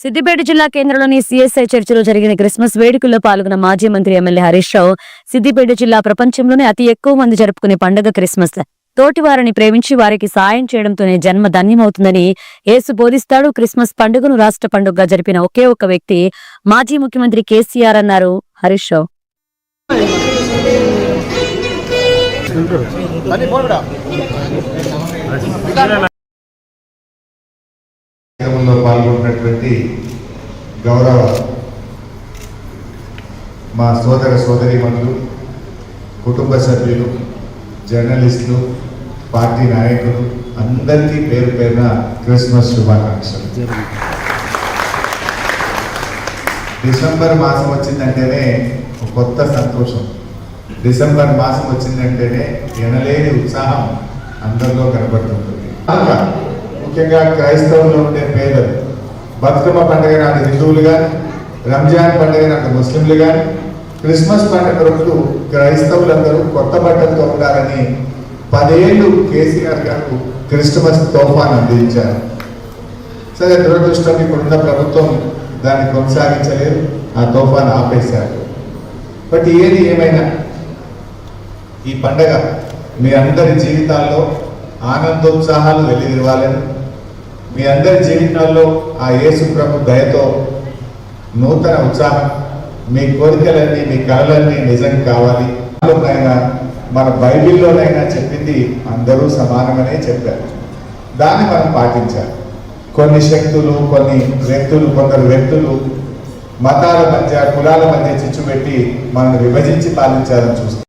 సిద్దిపేట జిల్లా కేంద్రంలోని సిఎస్ఐ చర్చిలో జరిగిన క్రిస్మస్ వేడుకల్లో పాల్గొన్న మాజీ మంత్రి ఎమ్మెల్యే హరీష్ రావు సిద్దిపేట జిల్లా ప్రపంచంలోనే అతి ఎక్కువ మంది జరుపుకునే పండుగ క్రిస్మస్. తోటి వారిని ప్రేమించి వారికి సాయం చేయడంతోనే జన్మ ధన్యమవుతుందని ఏసు బోధిస్తాడు. క్రిస్మస్ పండుగను రాష్ట్ర పండుగగా జరిపిన ఒకే ఒక్క వ్యక్తి మాజీ ముఖ్యమంత్రి కేసీఆర్ అన్నారు హరీష్ రావు. ఉన్నటువంటి గౌరవ మా సోదర సోదరిమణులు కుటుంబ సభ్యులు జర్నలిస్టులు పార్టీ నాయకులు అందరికీ పేరు పేరున క్రిస్మస్ శుభాకాంక్షలు. డిసెంబర్ మాసం వచ్చిందంటేనే కొత్త సంతోషం. డిసెంబర్ మాసం వచ్చిందంటేనే ఎనలేని ఉత్సాహం అందరిలో కనబడుతుంటుంది ముఖ్యంగా క్రైస్తవులు ఉండే పేదలు బతుకమ్మ పండుగ నాడు హిందువులు కానీ రంజాన్ పండుగ నాడు ముస్లింలు కానీ క్రిస్మస్ పండుగ రోజు క్రైస్తవులందరూ కొత్త బట్టలతో ఉండాలని పదేళ్ళు కేసీఆర్ గారు క్రిస్మస్ తోఫాన్ అందించారు. సరే దురదృష్టం ఇప్పుడున్న ప్రభుత్వం దాన్ని కొనసాగించలేదు ఆ తోఫాన్ ఆపేశారు. బట్ ఏది ఏమైనా ఈ పండగ మీ అందరి జీవితాల్లో ఆనందోత్సాహాలు వెలిగిరవాలని మీ అందరి జీవితాల్లో ఆ యేసు ప్రభు దయతో నూతన ఉత్సాహం మీ కోరికలన్నీ మీ కళలన్నీ నిజం కావాలి. అందులోనైనా మన బైబిల్లోనైనా చెప్పింది అందరూ సమానమనే చెప్పారు. దాన్ని మనం పాటించాలి. కొన్ని శక్తులు కొన్ని వ్యక్తులు కొందరు వ్యక్తులు మతాల మధ్య కులాల మధ్య చిచ్చు పెట్టి మనల్ని విభజించి పాలించాలని చూస్తాం